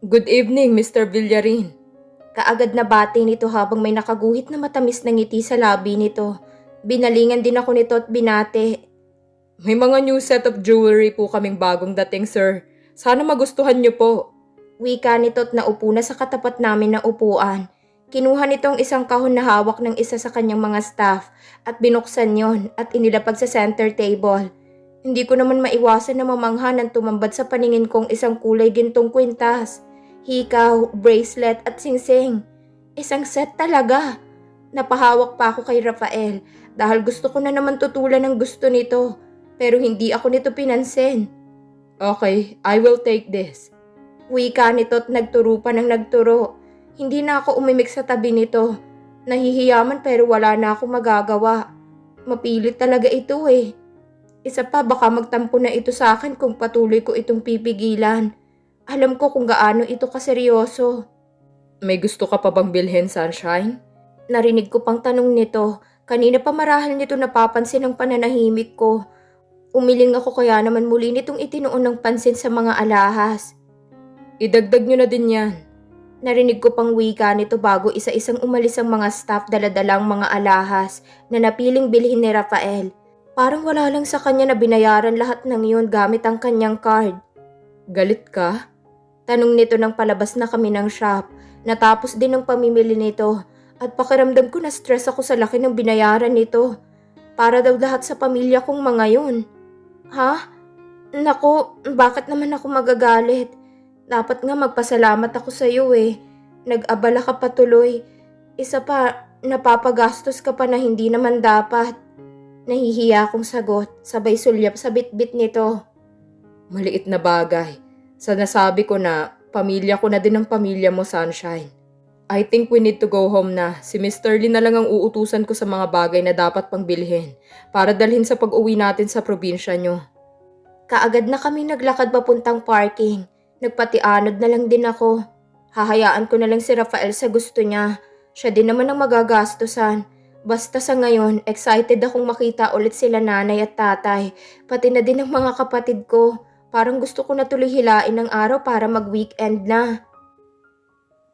Good evening, Mr. Villarin. Kaagad na bati nito habang may nakaguhit na matamis na ngiti sa labi nito. Binalingan din ako nito at binate. May mga new set of jewelry po kaming bagong dating, sir. Sana magustuhan niyo po. Wika nito at naupo na sa katapat namin na upuan. Kinuha nitong isang kahon na hawak ng isa sa kanyang mga staff at binuksan yon at inilapag sa center table. Hindi ko naman maiwasan na mamangha nang tumambad sa paningin kong isang kulay gintong kwintas, hikaw, bracelet at singsing. Isang set talaga. Napahawak pa ako kay Rafael dahil gusto ko na naman tutulan ng gusto nito pero hindi ako nito pinansin. Okay, I will take this. Wika nito at nagturo pa ng nagturo. Hindi na ako umimik sa tabi nito. Nahihiyaman pero wala na ako magagawa. Mapilit talaga ito eh. Isa pa baka magtampo na ito sa akin kung patuloy ko itong pipigilan. Alam ko kung gaano ito kaseryoso. May gusto ka pa bang bilhin, Sunshine? Narinig ko pang tanong nito. Kanina pa marahil nito napapansin ang pananahimik ko. Umiling ako kaya naman muli nitong itinuon ng pansin sa mga alahas. Idagdag niyo na din yan. Narinig ko pang wika nito bago isa-isang umalis ang mga staff daladalang mga alahas na napiling bilhin ni Rafael. Parang wala lang sa kanya na binayaran lahat ng yun gamit ang kanyang card. Galit ka? Tanong nito nang palabas na kami ng shop. Natapos din ang pamimili nito at pakiramdam ko na stress ako sa laki ng binayaran nito. Para daw lahat sa pamilya kong mga yun. Ha? Nako, bakit naman ako magagalit? Dapat nga magpasalamat ako sa iyo eh. Nag-abala ka patuloy. Isa pa, napapagastos ka pa na hindi naman dapat. Nahihiya akong sagot, sabay sulyap sa bitbit nito. Maliit na bagay. Sa nasabi ko na, pamilya ko na din ang pamilya mo, Sunshine. I think we need to go home na. Si Mr. Lee na lang ang uutusan ko sa mga bagay na dapat pang bilhin para dalhin sa pag-uwi natin sa probinsya nyo. Kaagad na kami naglakad papuntang parking. Nagpatianod na lang din ako. Hahayaan ko na lang si Rafael sa gusto niya. Siya din naman ang magagastusan. Basta sa ngayon, excited akong makita ulit sila nanay at tatay, pati na din ang mga kapatid ko. Parang gusto ko na tuloy hilain ng araw para mag-weekend na.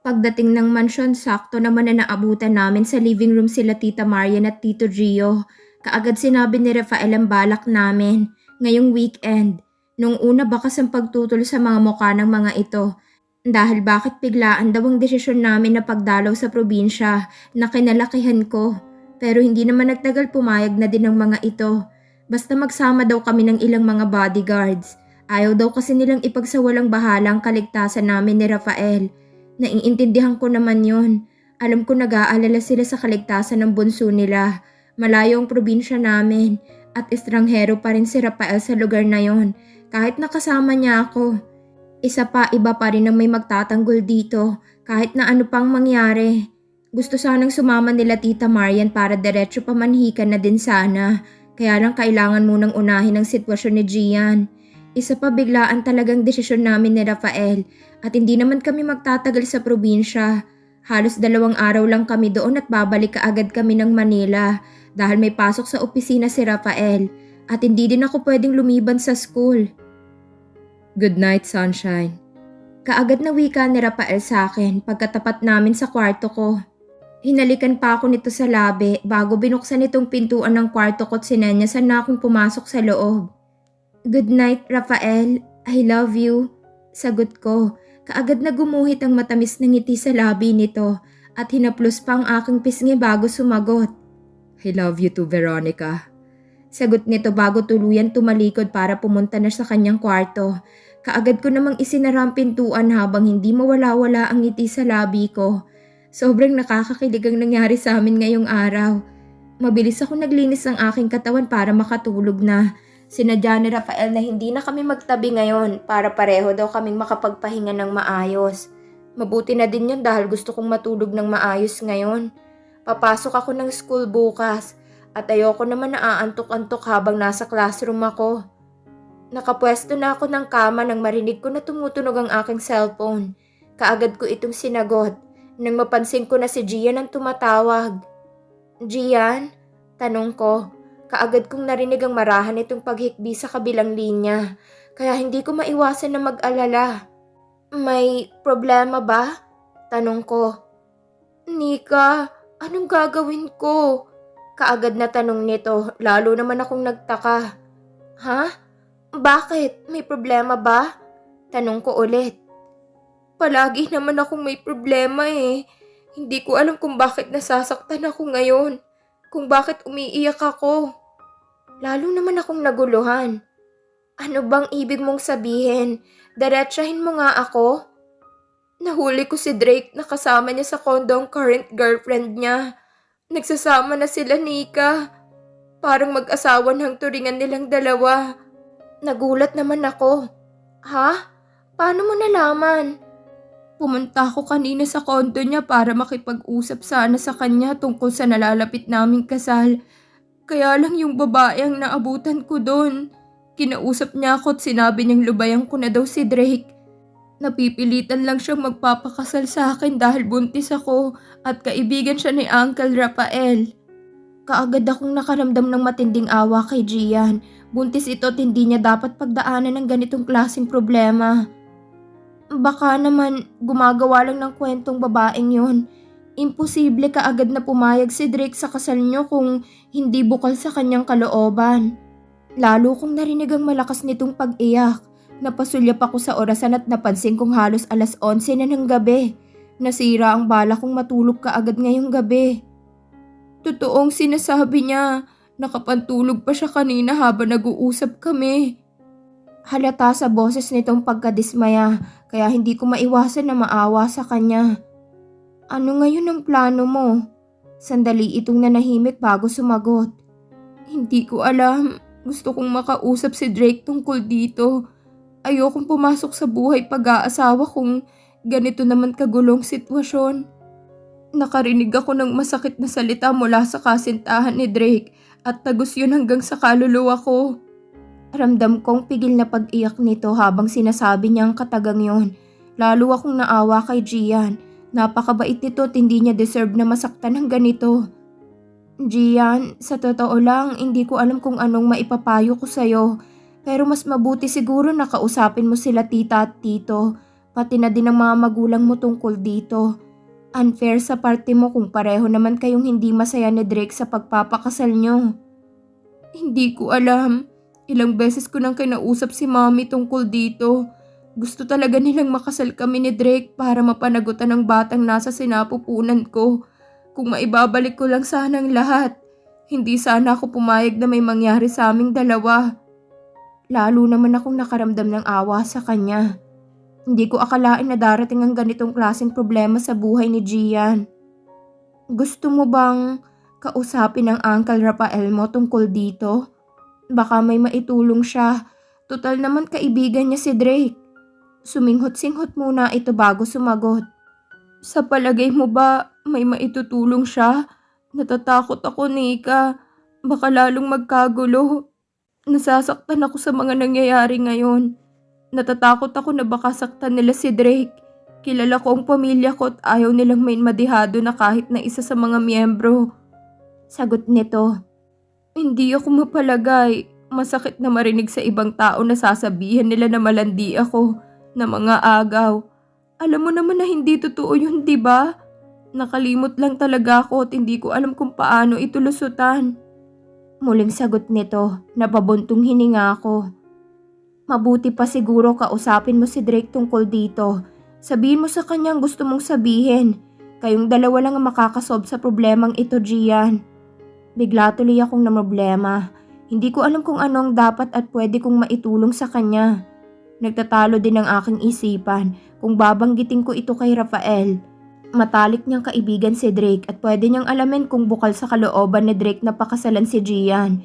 Pagdating ng mansyon, sakto naman na naabutan namin sa living room sila Tita Marian at Tito Gio. Kaagad sinabi ni Rafael ang balak namin, ngayong weekend. Nung una bakas ang pagtutol sa mga mukha ng mga ito. Dahil bakit biglaan daw ang desisyon namin na pagdalaw sa probinsya na kinalakihan ko. Pero hindi naman nagtagal pumayag na din ng mga ito. Basta magsama daw kami ng ilang mga bodyguards. Ayaw daw kasi nilang ipagsawalang bahala ang kaligtasan namin ni Rafael. Naiintindihan ko naman yon. Alam ko nag-aalala sila sa kaligtasan ng bunso nila. Malayo ang probinsya namin at estranghero pa rin si Rafael sa lugar na yon kahit nakasama niya ako. Isa pa iba pa rin ang may magtatanggol dito kahit na ano pang mangyari. Gusto sanang sumama nila Tita Marian para diretso pamanhikan na din sana. Kaya lang kailangan munang unahin ang sitwasyon ni Gian. Isa pa biglaan talagang desisyon namin ni Rafael at hindi naman kami magtatagal sa probinsya. Halos dalawang araw lang kami doon at babalik kaagad kami ng Manila dahil may pasok sa opisina si Rafael at hindi din ako pwedeng lumiban sa school. Good night, Sunshine. Kaagad na wika ni Rafael sa akin pagkatapat namin sa kwarto ko. Hinalikan pa ako nito sa labi bago binuksan itong pintuan ng kwarto ko at sinenyasan na akong pumasok sa loob. Good night, Rafael. I love you. Sagot ko. Kaagad na gumuhit ang matamis na ngiti sa labi nito at hinaplos pa ang aking pisngi bago sumagot. I love you too, Veronica. Sagot nito bago tuluyan tumalikod para pumunta na sa kanyang kwarto. Kaagad ko namang isinara ang pintuan habang hindi mawala-wala ang ngiti sa labi ko. Sobrang nakakakilig ang nangyari sa amin ngayong araw. Mabilis ako naglinis ng aking katawan para makatulog na. Sinadya ni Rafael na hindi na kami magtabi ngayon para pareho daw kaming makapagpahinga ng maayos. Mabuti na din yun dahil gusto kong matulog ng maayos ngayon. Papasok ako ng school bukas at ayoko naman na aantok-antok habang nasa classroom ako. Nakapwesto na ako ng kama nang marinig ko na tumutunog ang aking cellphone. Kaagad ko itong sinagot nang mapansin ko na si Gian ang tumatawag. Gian? Tanong ko. Kaagad kong narinig ang marahan itong paghikbi sa kabilang linya, kaya hindi ko maiwasan na mag-alala. May problema ba? Tanong ko. Nika, anong gagawin ko? Kaagad na tanong nito, lalo naman akong nagtaka. Ha? Bakit? May problema ba? Tanong ko ulit. Palagi naman akong may problema eh. Hindi ko alam kung bakit nasasaktan ako ngayon. Kung bakit umiiyak ako. Lalo naman akong naguluhan. Ano bang ibig mong sabihin? Diretsahin mo nga ako? Nahuli ko si Drake na kasama niya sa condo ang current girlfriend niya. Nagsasama na sila, Nika. Parang mag-asawa ng turingan nilang dalawa. Nagulat naman ako. Ha? Paano mo nalaman? Pumunta ako kanina sa kondo niya para makipag-usap sana sa kanya tungkol sa nalalapit naming kasal. Kaya lang yung babae ang naabutan ko doon. Kinausap niya ako at sinabi niyang lubayan ko na daw si Drake. Napipilitan lang siyang magpapakasal sa akin dahil buntis ako at kaibigan siya ni Uncle Rafael. Kaagad akong nakaramdam ng matinding awa kay Gian. Buntis ito at hindi niya dapat pagdaanan ng ganitong klaseng problema. Baka naman gumagawa lang ng kwentong babaeng yun. Imposible kaagad na pumayag si Drake sa kasal niyo kung hindi bukal sa kanyang kalooban. Lalo kong narinig ang malakas nitong pag-iyak. Napasulyap ako sa orasan at napansin kong halos alas 11 na ng gabi. Nasira ang bala kong matulog kaagad ngayong gabi. Totoong sinasabi niya, nakapantulog pa siya kanina habang nag-uusap kami. Halata sa boses nitong pagkadismaya kaya hindi ko maiwasan na maawa sa kanya. Ano ngayon ang plano mo? Sandali itong nanahimik bago sumagot. Hindi ko alam. Gusto kong makausap si Drake tungkol dito. Ayokong pumasok sa buhay pag-aasawa kung ganito naman kagulong sitwasyon. Nakarinig ako ng masakit na salita mula sa kasintahan ni Drake at tagos yun hanggang sa kaluluwa ko. Ramdam kong pigil na pag-iyak nito habang sinasabi niya ang katagang yun. Lalo akong naawa kay Gian. Napakabait nito at hindi niya deserve na masaktan ng ganito. Gian, sa totoo lang, hindi ko alam kung anong maipapayo ko sa'yo. Pero mas mabuti siguro na kausapin mo sila tita at tito. Pati na din ang mga magulang mo tungkol dito. Unfair sa parte mo kung pareho naman kayong hindi masaya ni Drake sa pagpapakasal nyo. Hindi ko alam. Ilang beses ko nang kinausap si mami tungkol dito. Gusto talaga nilang makasal kami ni Drake para mapanagutan ng batang nasa sinapupunan ko. Kung maibabalik ko lang sana ang lahat. Hindi sana ako pumayag na may mangyari sa aming dalawa. Lalo naman akong nakaramdam ng awa sa kanya. Hindi ko akalain na darating ang ganitong klaseng problema sa buhay ni Gian. Gusto mo bang kausapin ang Uncle Rafael mo tungkol dito? Baka may maitulong siya. Total naman kaibigan niya si Drake. Suminghot-singhot muna ito bago sumagot. Sa palagay mo ba may maitutulong siya? Natatakot ako, Nika. Baka lalong magkagulo. Nasasaktan ako sa mga nangyayari ngayon. Natatakot ako na baka saktan nila si Drake. Kilala ko ang pamilya ko at ayaw nilang may madihado na kahit na isa sa mga miyembro. Sagot nito. Hindi ako mapalagay. Masakit na marinig sa ibang tao na sasabihin nila na malandi ako, na mga agaw. Alam mo naman na hindi totoo yun, di ba? Nakalimot lang talaga ako at hindi ko alam kung paano ito lusutan. Muling sagot nito, napabuntong hininga ako. Mabuti pa siguro kausapin mo si Drake tungkol dito. Sabihin mo sa kanya gusto mong sabihin. Kayong dalawa lang ang makakasob sa problemang ito, Gian. Bigla tuloy akong na problema. Hindi ko alam kung ano ang dapat at pwede kong maitulong sa kanya. Nagtatalo din ang aking isipan kung babanggitin ko ito kay Rafael. Matalik niyang kaibigan si Drake at pwede niyang alamin kung bukal sa kalooban ni Drake na pakasalan si Gian.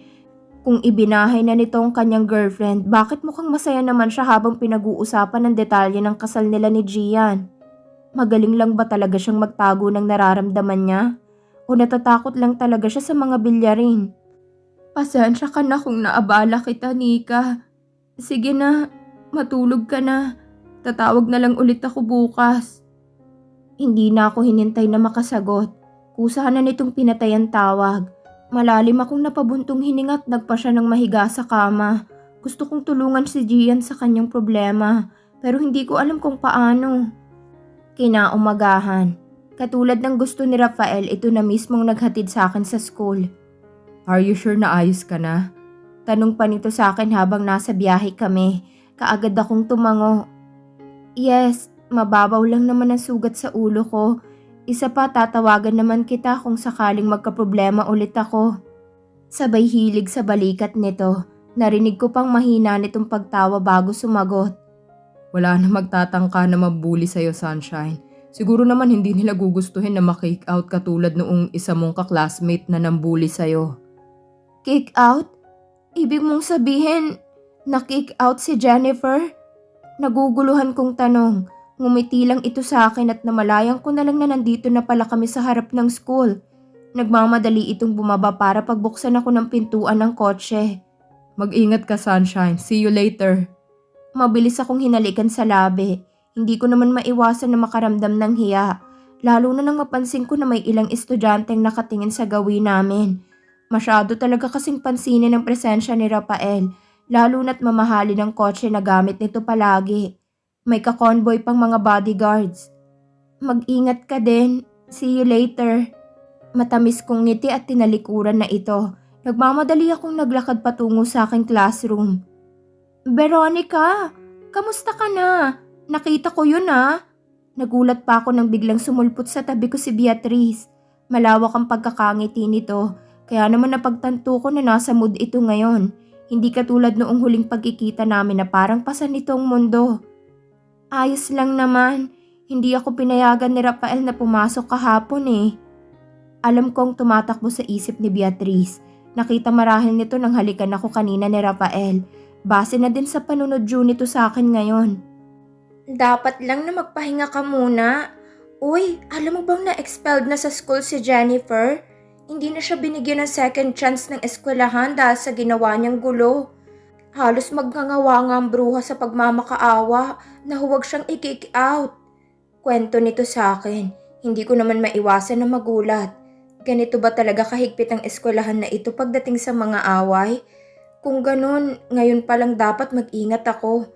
Kung ibinahay na nito ang kanyang girlfriend, bakit mukhang masaya naman siya habang pinag-uusapan ng detalye ng kasal nila ni Gian? Magaling lang ba talaga siyang magtago ng nararamdaman niya? O natatakot lang talaga siya sa mga bilyarin? Pasensya ka na kung naabala kita, Nika. Sige na, matulog ka na. Tatawag na lang ulit ako bukas. Hindi na ako hinintay na makasagot. Kusa na nitong pinatay ang tawag. Malalim akong napabuntong hininga at nagpa siya ng mahiga sa kama. Gusto kong tulungan si Gian sa kanyang problema. pero hindi ko alam kung paano. Kinaumagahan. Katulad ng gusto ni Rafael, ito na mismong naghatid sa akin sa school. Are you sure na ayos ka na? Tanong pa nito sa akin habang nasa biyahe kami. Kaagad akong tumango. Yes, mababaw lang naman ang sugat sa ulo ko. Isa pa tatawagan naman kita kung sakaling magkaproblema ulit ako. Sabay hilig sa balikat nito. Narinig ko pang mahina nitong pagtawa bago sumagot. Wala na magtatangka na mabuli sa'yo, Sunshine. Siguro naman hindi nila gugustuhin na makake out katulad noong isa mong kaklasmate na nambuli sa'yo. Kick out? Ibig mong sabihin, na-kick out si Jennifer? Naguguluhan kong tanong. Ngumiti lang ito sa akin at namalayan ko na lang na nandito na pala kami sa harap ng school. Nagmamadali itong bumaba para pagbuksan ako ng pintuan ng kotse. Mag-ingat ka, Sunshine. See you later. Mabilis akong hinalikan sa labi. Hindi ko naman maiwasan na makaramdam ng hiya. Lalo na nang mapansin ko na may ilang estudyanteng nakatingin sa gawin namin. Masyado talaga kasing pansinin ang presensya ni Rafael, lalo na't mamahali ng kotse na gamit nito palagi. May kakonvoy pang mga bodyguards. Mag-ingat ka din. See you later. Matamis kong ngiti at tinalikuran na ito. Nagmamadali akong naglakad patungo sa aking classroom. Veronica, kamusta ka na? Nakita ko yun ah. Nagulat pa ako nang biglang sumulpot sa tabi ko si Beatrice. Malawak ang pagkakangiti nito, kaya naman napagtanto ko na nasa mood ito ngayon. Hindi katulad noong huling pagkikita namin na parang pasan nitong mundo. Ayos lang naman, hindi ako pinayagan ni Rafael na pumasok kahapon eh. Alam kong tumatakbo sa isip ni Beatrice. Nakita marahil nito nang halikan ako kanina ni Rafael. Base na din sa panunod nito sa akin ngayon. Dapat lang na magpahinga ka muna. Uy, alam mo bang na-expelled na sa school si Jennifer? Hindi na siya binigyan ng second chance ng eskwelahan dahil sa ginawa niyang gulo. Halos magngangawa nga ang bruha sa pagmamakaawa na huwag siyang i-kick out. Kwento nito sa akin, hindi ko naman maiwasan na magulat. Ganito ba talaga kahigpit ang eskwelahan na ito pagdating sa mga away? Kung ganun, ngayon pa lang dapat mag-ingat ako.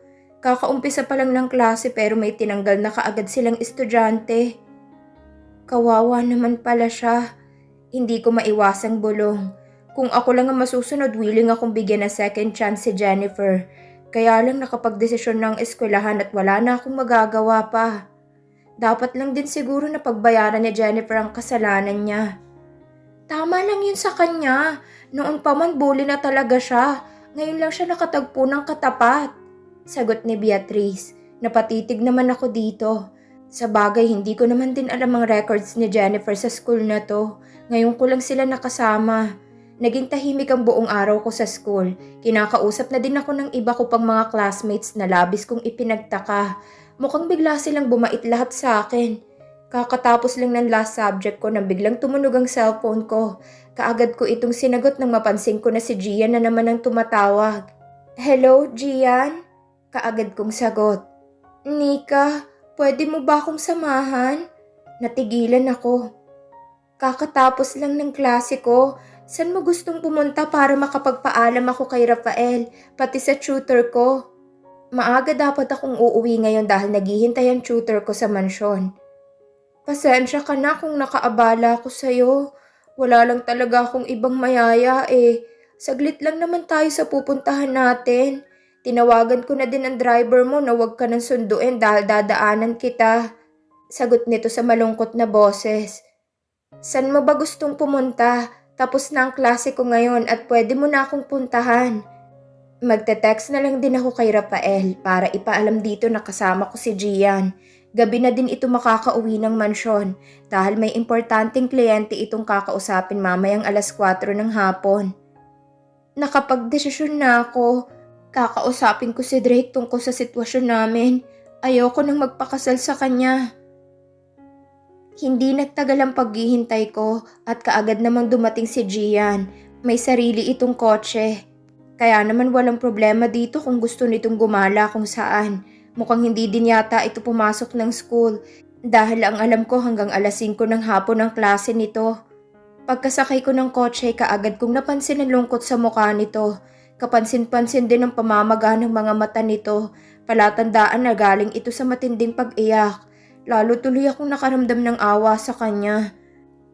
Kakaumpisa pa lang ng klase pero may tinanggal na kaagad silang estudyante. Kawawa naman pala siya. Hindi ko maiwasang bulong. Kung ako lang ang masusunod, willing akong bigyan ng second chance si Jennifer. Kaya lang nakapagdesisyon ng eskwelahan at wala na akong magagawa pa. Dapat lang din siguro na pagbayaran ni Jennifer ang kasalanan niya. Tama lang yun sa kanya. Noon pa man bully na talaga siya. Ngayon lang siya nakatagpo ng katapat. Sagot ni Beatrice. Napatitig naman ako dito. Sa bagay, hindi ko naman din alam ang records ni Jennifer sa school na to. Ngayon ko lang sila nakasama. Naging tahimik ang buong araw ko sa school. Kinakausap na din ako ng iba ko pang mga classmates na labis kong ipinagtaka. Mukhang bigla silang bumait lahat sa akin. Kakatapos lang ng last subject ko nang biglang tumunog ang cellphone ko. Kaagad ko itong sinagot nang mapansin ko na si Gian na naman ang tumatawag. Hello, Gian? Kaagad kong sagot. Nika, pwede mo ba akong samahan? Natigilan ako. Kakatapos lang ng klase ko, saan mo gustong pumunta para makapagpaalam ako kay Rafael, pati sa tutor ko? Maaga dapat akong uuwi ngayon dahil naghihintay ang tutor ko sa mansyon. Pasensya ka na kung nakaabala ako sa'yo. Wala lang talaga akong ibang mayaya eh. Saglit lang naman tayo sa pupuntahan natin. Tinawagan ko na din ang driver mo na huwag ka nang sunduin dahil dadaanan kita. Sagot nito sa malungkot na boses. San mo ba gustong pumunta? Tapos na ang klase ko ngayon at pwede mo na akong puntahan. Magte-text na lang din ako kay Rafael para ipaalam dito na kasama ko si Gian. Gabi na din ito makakauwi ng mansyon dahil may importanteng kliyente itong kakausapin mamayang alas 4 ng hapon. Nakapagdesisyon na ako. Kakausapin ko si Drake tungkol sa sitwasyon namin. Ayoko nang magpakasal sa kanya. Hindi nagtagal ang paghihintay ko at kaagad namang dumating si Gian. May sarili itong kotse. Kaya naman walang problema dito kung gusto nitong gumala kung saan. Mukhang hindi din yata ito pumasok ng school dahil ang alam ko hanggang alas 5 ng hapon ang klase nito. Pagkasakay ko ng kotse, kaagad kong napansin ang lungkot sa mukha nito. Kapansin-pansin din ang pamamaga ng mga mata nito. Palatandaan na galing ito sa matinding pag-iyak. Lalo tuloy akong nakaramdam ng awa sa kanya.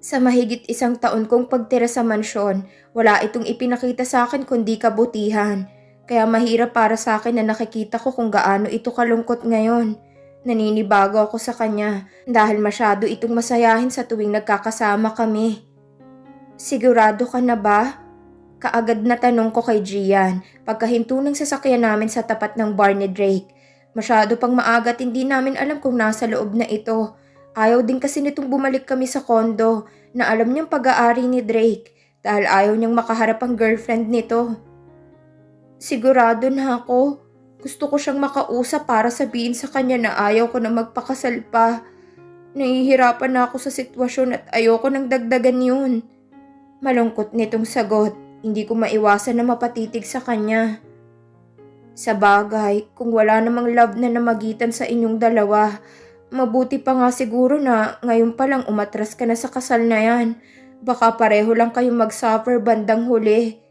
Sa mahigit isang taon kong pagtira sa mansyon, wala itong ipinakita sa akin kundi kabutihan. Kaya mahirap para sa akin na nakikita ko kung gaano ito kalungkot ngayon. Naninibago ako sa kanya dahil masyado itong masayahin sa tuwing nagkakasama kami. Sigurado ka na ba? Kaagad na tanong ko kay Gian pagkahinto ng sasakyan namin sa tapat ng bar ni Drake. Masyado pang maaga at hindi namin alam kung nasa loob na ito. Ayaw din kasi nitong bumalik kami sa kondo na alam niyang pag-aari ni Drake dahil ayaw niyang makaharap ang girlfriend nito. Sigurado na ako. Gusto ko siyang makausap para sabihin sa kanya na ayaw ko na magpakasal pa. Nahihirapan na ako sa sitwasyon at ayoko nang dagdagan yun. Malungkot nitong sagot. Hindi ko maiwasan na mapatitig sa kanya. Sa bagay, kung wala namang love na namagitan sa inyong dalawa, mabuti pa nga siguro na ngayon pa lang umatras ka na sa kasal na yan. Baka pareho lang kayong mag-suffer bandang huli.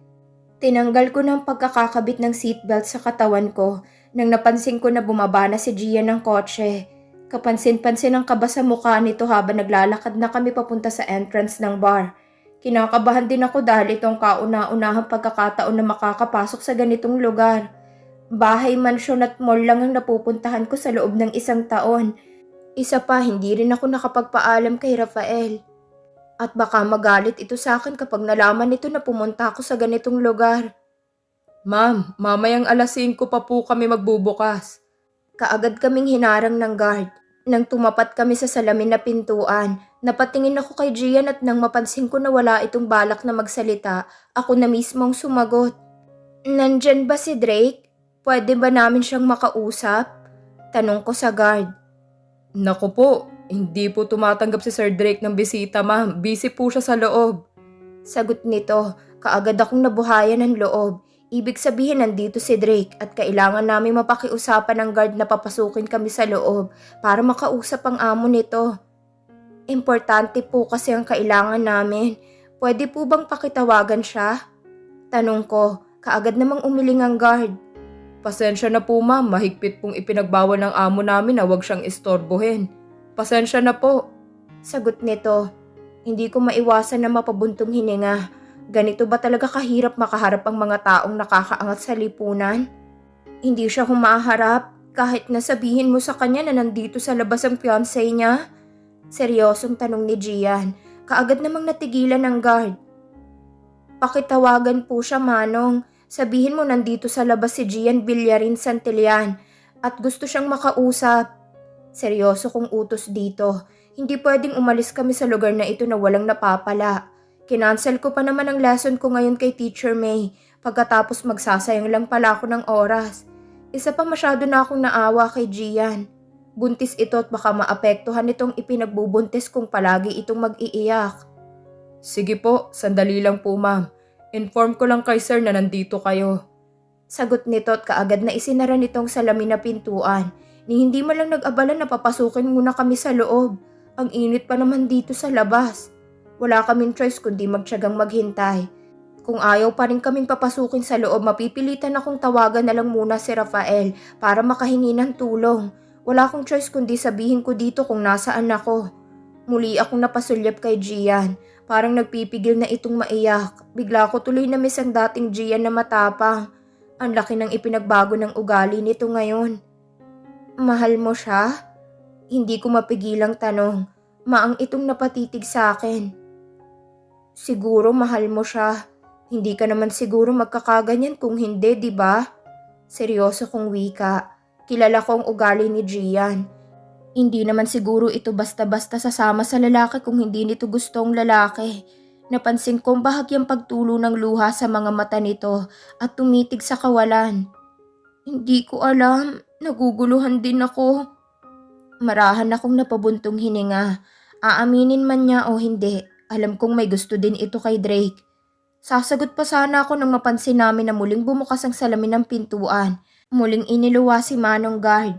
Tinanggal ko ng pagkakakabit ng seatbelt sa katawan ko nang napansin ko na bumaba na si Gia ng kotse. Kapansin-pansin ang kaba sa mukha nito habang naglalakad na kami papunta sa entrance ng bar. Kinakabahan din ako dahil itong kauna-unahang pagkakataon na makakapasok sa ganitong lugar. Bahay, mansyon at mall lang ang napupuntahan ko sa loob ng isang taon. Isa pa, hindi rin ako nakapagpaalam kay Rafael. At baka magalit ito sa akin kapag nalaman nito na pumunta ako sa ganitong lugar. Ma'am, mamayang alas 5 pa po kami magbubukas. Kaagad kaming hinarang ng guard. Nang tumapat kami sa salamin na pintuan, napatingin ako kay Gian at nang mapansin ko na wala itong balak na magsalita, ako na mismong sumagot. Nandyan ba si Drake? Pwede ba namin siyang makausap? Tanong ko sa guard. Naku po, hindi po tumatanggap si Sir Drake ng bisita ma'am. Busy po siya sa loob. Sagot nito, kaagad akong nabuhayan ng loob. Ibig sabihin nandito si Drake at kailangan namin mapakiusapan ng guard na papasukin kami sa loob para makausap ang amo nito. Importante po kasi ang kailangan namin. Pwede po bang pakitawagan siya? Tanong ko, kaagad namang umiling ang guard. Pasensya na po ma'am, mahigpit pong ipinagbawal ng amo namin na huwag siyang istorbohin. Pasensya na po. Sagot nito, hindi ko maiwasan na mapabuntong hininga. Ganito ba talaga kahirap makaharap ang mga taong nakakaangat sa lipunan? Hindi siya humaharap kahit nasabihin mo sa kanya na nandito sa labas ang fiancé niya. Seryosong tanong ni Gian, kaagad namang natigilan ng guard. Pakitawagan po siya manong, sabihin mo nandito sa labas si Gian Villarin Santillan at gusto siyang makausap. Seryoso kong utos dito, hindi pwedeng umalis kami sa lugar na ito na walang napapala. Kinansel ko pa naman ang lesson ko ngayon kay Teacher May pagkatapos magsasayang lang pala ako ng oras. Isa pa masyado na akong naawa kay Gian. Buntis ito at baka maapektuhan itong ipinagbubuntis kung palagi itong mag-iiyak. Sige po, sandali lang po ma'am. Inform ko lang kay sir na nandito kayo. Sagot nito at kaagad na isinara nitong salamin na pintuan. Ni hindi man lang nag-abala na papasukin muna kami sa loob. Ang init pa naman dito sa labas. Wala kaming choice kundi magtyagang maghintay. Kung ayaw pa rin kaming papasukin sa loob, mapipilitan akong tawagan na lang muna si Rafael para makahingi ng tulong. Wala akong choice kundi sabihin ko dito kung nasaan ako. Muli akong napasulyap kay Gian. Parang nagpipigil na itong maiyak. Bigla ko tuloy na miss ang dating Gian na matapang. Ang laki ng ipinagbago ng ugali nito ngayon. Mahal mo siya? Hindi ko mapigilang tanong. Maang itong napatitig sa akin. Siguro mahal mo siya. Hindi ka naman siguro magkakaganyan kung hindi, di ba? Seryoso kong wika. Kilala ko ang ugali ni Gian. Hindi naman siguro ito basta-basta sasama sa lalaki kung hindi nito gustong lalaki. Napansin kong bahagyang pagtulo ng luha sa mga mata nito at tumitig sa kawalan. Hindi ko alam. Naguguluhan din ako. Marahan akong napabuntong hininga. Aaminin man niya o hindi, alam kong may gusto din ito kay Drake. Sasagot pa sana ako nang mapansin namin na muling bumukas ang salamin ng pintuan. Muling iniluwa si Manong Guard.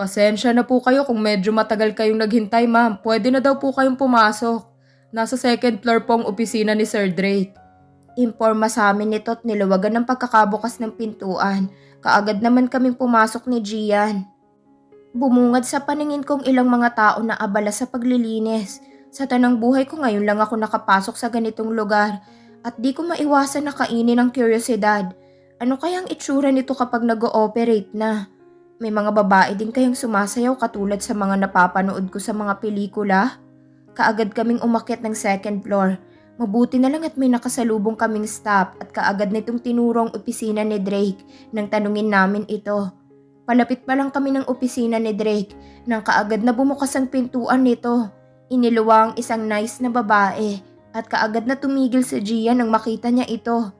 Pasensya na po kayo kung medyo matagal kayong naghintay ma'am. Pwede na daw po kayong pumasok. Nasa second floor po ang opisina ni Sir Drake. Imporma sa amin nito at niluwagan ng pagkakabukas ng pintuan Kaagad naman kaming pumasok ni Gian. Bumungad sa paningin kong ilang mga tao na abala sa paglilinis. Sa tanang buhay ko ngayon lang ako nakapasok sa ganitong lugar at di ko maiwasan na kainin ang kuryosidad. Ano kayang itsura nito kapag nag-ooperate na? May mga babae din kayang sumasayaw katulad sa mga napapanood ko sa mga pelikula? Kaagad kaming umakyat ng second floor. Mabuti na lang at may nakasalubong kaming staff at kaagad nitong tinurong opisina ni Drake nang tanungin namin ito. Palapit pa lang kami ng opisina ni Drake nang kaagad na bumukas ang pintuan nito. Iniluwa ang isang nice na babae at kaagad na tumigil si Gia nang makita niya ito.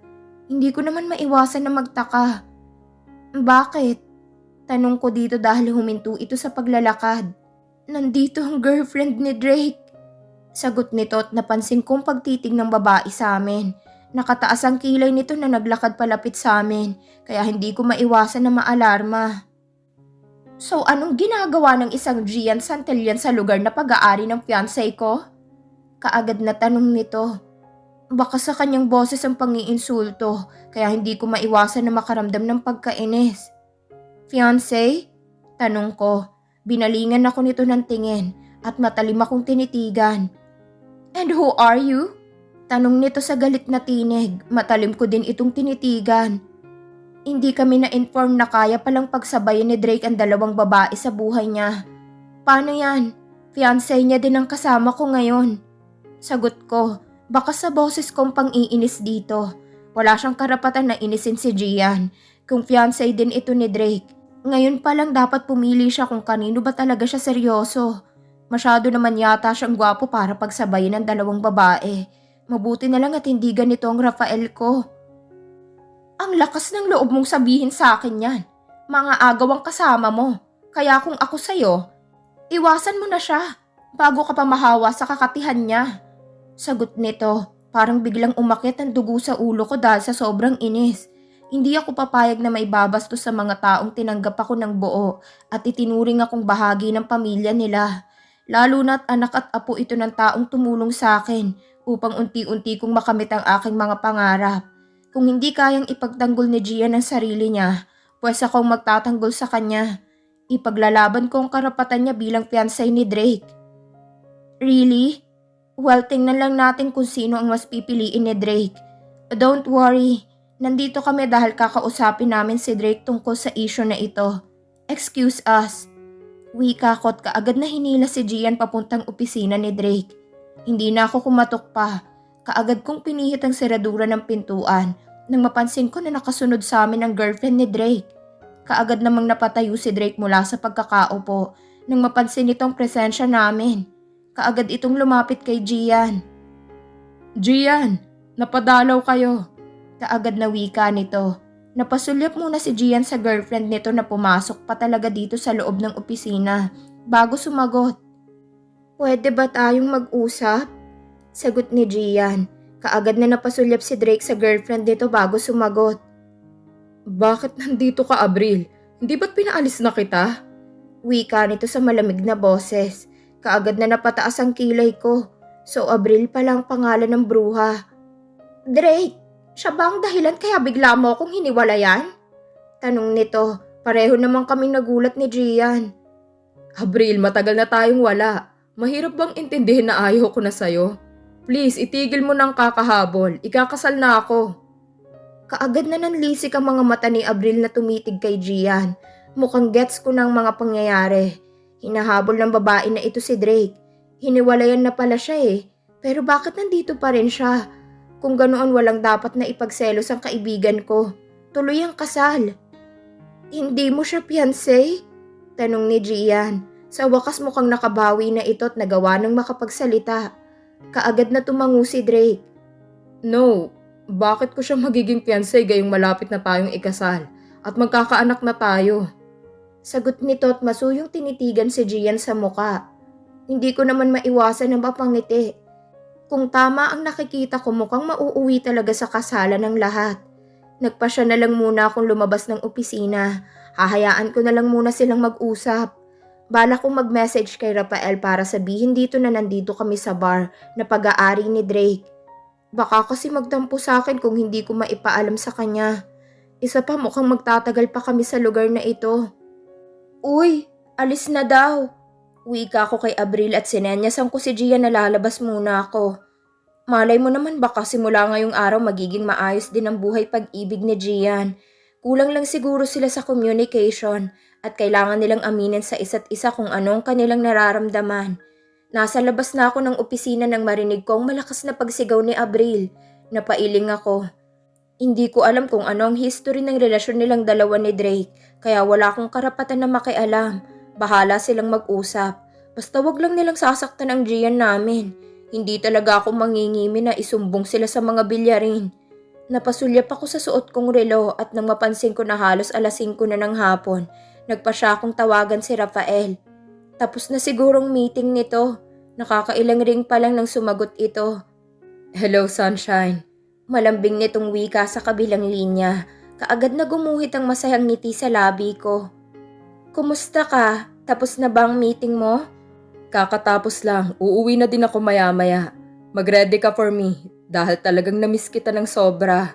Hindi ko naman maiwasan na magtaka. Bakit? Tanong ko dito dahil huminto ito sa paglalakad. Nandito ang girlfriend ni Drake. Sagot nito at napansin kong pagtitig ng babae sa amin. Nakataas ang kilay nito na naglakad palapit sa amin, kaya hindi ko maiwasan na maalarma. So anong ginagawa ng isang Gian Santillan sa lugar na pag-aari ng fiancé ko? Kaagad na tanong nito. Baka sa kanyang boses ang pangiinsulto, kaya hindi ko maiwasan na makaramdam ng pagkainis. Fiancé? Tanong ko. Binalingan ako nito ng tingin at matalim akong tinitigan. And who are you? Tanong nito sa galit na tinig, matalim ko din itong tinitigan. Hindi kami na-inform na kaya palang pagsabayan ni Drake ang dalawang babae sa buhay niya. Paano yan? Fiancé niya din ang kasama ko ngayon. Sagot ko, baka sa boses kong pang-iinis dito. Wala siyang karapatan na inisin si Gian. Kung fiancé din ito ni Drake. Ngayon pa lang dapat pumili siya kung kanino ba talaga siya seryoso. Masyado naman yata siyang gwapo para pagsabayin ng dalawang babae. Mabuti na lang at hindi ganito ang Rafael ko. Ang lakas ng loob mong sabihin sa akin yan. Mga agaw ang kasama mo. Kaya kung ako sa'yo, iwasan mo na siya bago ka pa mahawa sa kakatihan niya. Sagot nito, parang biglang umakit ang dugo sa ulo ko dahil sa sobrang inis. Hindi ako papayag na may babastos sa mga taong tinanggap ako ng buo at itinuring akong bahagi ng pamilya nila. Lalo na't anak at apo ito ng taong tumulong sa akin upang unti-unti kong makamit ang aking mga pangarap. Kung hindi kayang ipagtanggol ni Gian ang sarili niya, pues akong magtatanggol sa kanya. Ipaglalaban ko ang karapatan niya bilang fiancé ni Drake. Really? Well, tingnan lang natin kung sino ang mas pipiliin ni Drake. Don't worry, nandito kami dahil kakausapin namin si Drake tungkol sa issue na ito. Excuse us. Wika ko't kaagad na hinila si Gian papuntang opisina ni Drake. Hindi na ako kumatok pa. Kaagad kong pinihit ang seradura ng pintuan nang mapansin ko na nakasunod sa amin ang girlfriend ni Drake. Kaagad namang napatayo si Drake mula sa pagkakaupo nang mapansin nitong presensya namin. Kaagad itong lumapit kay Gian. Gian, napadalaw kayo. Kaagad na wika nito. Napasulyap muna si Gian sa girlfriend nito na pumasok pa talaga dito sa loob ng opisina bago sumagot. Pwede ba tayong mag-usap? Sagot ni Gian. Kaagad na napasulyap si Drake sa girlfriend nito bago sumagot. Bakit nandito ka, Abril? Hindi ba't pinaalis na kita? Wika nito sa malamig na boses. Kaagad na napataas ang kilay ko. So Abril pala ang pangalan ng bruha. Drake, siya ba ang dahilan kaya bigla mo akong hiniwalayan? Tanong nito, pareho naman kaming nagulat ni Gian. Abril, matagal na tayong wala. Mahirap bang intindihin na ayaw ko na sa'yo? Please, itigil mo ng kakahabol. Ikakasal na ako. Kaagad na nanlisik ang mga mata ni Abril na tumitig kay Gian. Mukhang gets ko ng mga pangyayari. Hinahabol ng babae na ito si Drake. Hiniwalayan na pala siya eh. Pero bakit nandito pa rin siya? Kung ganoon walang dapat na ipagselos ang kaibigan ko. Tuloy ang kasal. Hindi mo siya fiancé? Tanong ni Gian. Sa wakas mukhang nakabawi na ito at nagawa ng makapagsalita. Kaagad na tumango si Drake. No, bakit ko siya magiging fiancé gayong malapit na tayong ikasal at magkakaanak na tayo? Sagot nito at masuyong tinitigan si Gian sa muka. Hindi ko naman maiwasan ang mapangiti. Kung tama ang nakikita ko mukhang mauuwi talaga sa kasalan ng lahat. Nagpasya na lang muna akong lumabas ng opisina. Hahayaan ko na lang muna silang mag-usap. Bala kong mag-message kay Rafael para sabihin dito na nandito kami sa bar na pag-aari ni Drake. Baka kasi magtampo sa akin kung hindi ko maipaalam sa kanya. Isa pa mukhang magtatagal pa kami sa lugar na ito. Uy, alis na daw. Wika ko kay Abril at sinenyasan ko si Gia na lalabas muna ako. Malay mo naman baka simula ngayong araw magiging maayos din ang buhay pag-ibig ni Gian. Kulang lang siguro sila sa communication at kailangan nilang aminin sa isa't isa kung anong kanilang nararamdaman. Nasa labas na ako ng opisina nang marinig ko ang malakas na pagsigaw ni Abril. Napailing ako. Hindi ko alam kung ano ang history ng relasyon nilang dalawa ni Drake, kaya wala akong karapatan na makialam. Bahala silang mag-usap. Basta wag lang nilang sasaktan ang Gian namin. Hindi talaga ako mangingimi na isumbong sila sa mga bilyarin. Napasulyap ako sa suot kong relo at nang mapansin ko na halos alas 5 na ng hapon, nagpa siya akong tawagan si Rafael. Tapos na sigurong meeting nito. Nakakailang ring pa lang nang sumagot ito. Hello, Sunshine. Malambing nitong wika sa kabilang linya. Kaagad na gumuhit ang masayang ngiti sa labi ko. Kumusta ka? Tapos na ba ang meeting mo? Kakatapos lang, uuwi na din ako maya-maya. Mag-ready ka for me dahil talagang namiss kita ng sobra.